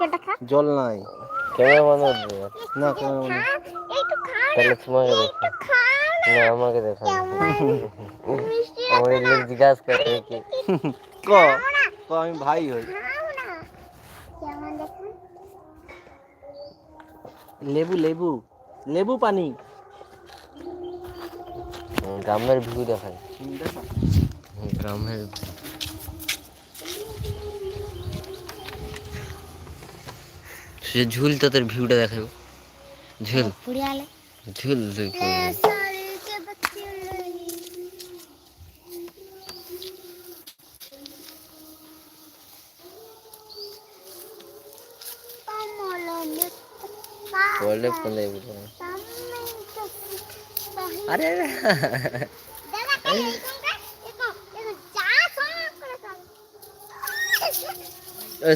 জলটা খা। জল নাই। ক্যামেরা বন্ধ করে না কেন খা একটু খা তাহলে তোমাকে দেখো না। আমাকে দেখো আমার লোক জিজ্ঞাসা করে কি ক? ক আমি ভাই হই। খাও না। কেমন দেখুন? লেবু লেবু। লেবু পানি। গ্রামের ভিউ দেখায়। গ্রামের সে ঝুল তো তোর ভিউটা দেখাবো। ঝুল। ঝুল আরে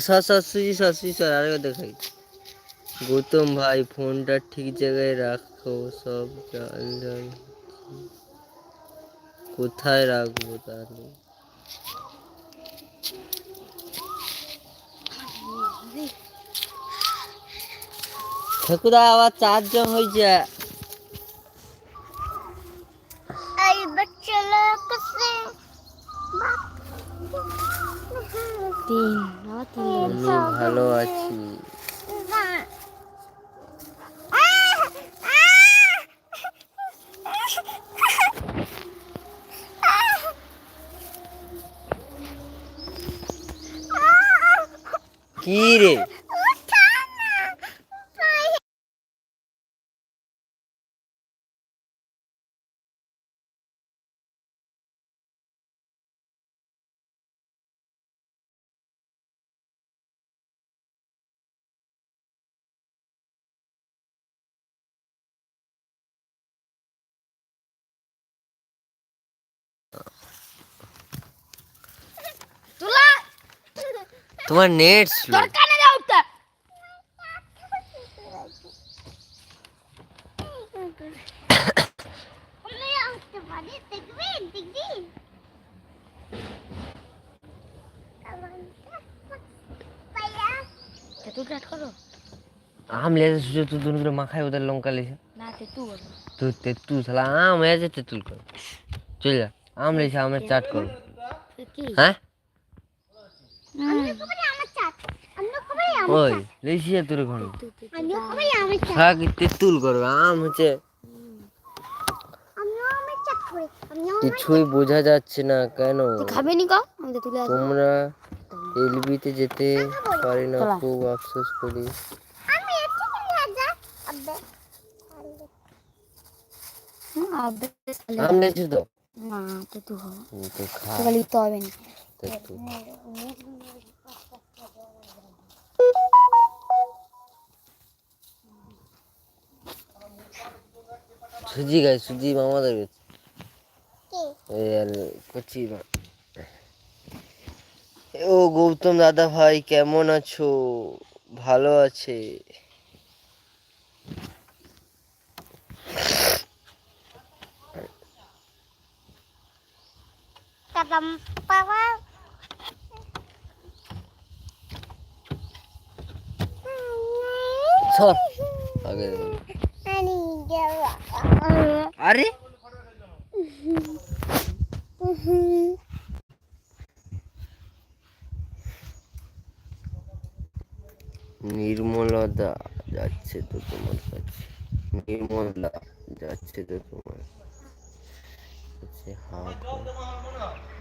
সস সুজি সস সুজি সর আরে দেখাই। गौतम भाई फ़ोन ठीक जगह रखो सब जल जल कथाय रखबो ठकुरा आवाज़ चार जन हो जाए तीन तीन भलो अच्छी কি রে তোমার নেট স্লো তোর কানে দাও তো আমি আসতে পারি দেখবি দেখবি তুই কাট করো আম লেছে সুজো তুই দুন করে মাখায় ওদের লঙ্কা লেছে না তে তুই তুই তেঁতুল শালা আম আছে তেঁতুল ওই লেছি তোর ঘন আমি খবরে আমার চাট থাক তেঁতুল করবে আম হচ্ছে। কিছুই বোঝা যাচ্ছে না কেন? খাবে নি কা? তোমরা এলবিতে যেতে পারি না খুব আফসোস করি। আমি লেছে তো? না তো তুই হবে তো খা। তো হবে না। তেঁতুল সুজি গাই সুজি মামাদের গেছে মা ও গৌতম দাদা ভাই কেমন আছো ভালো আছে কাদাম সর আগে। আরে। নির্মলদা যাচ্ছে তো তোমার কাছে। নির্মলদা যাচ্ছে তো তোমার কাছে। হা করো।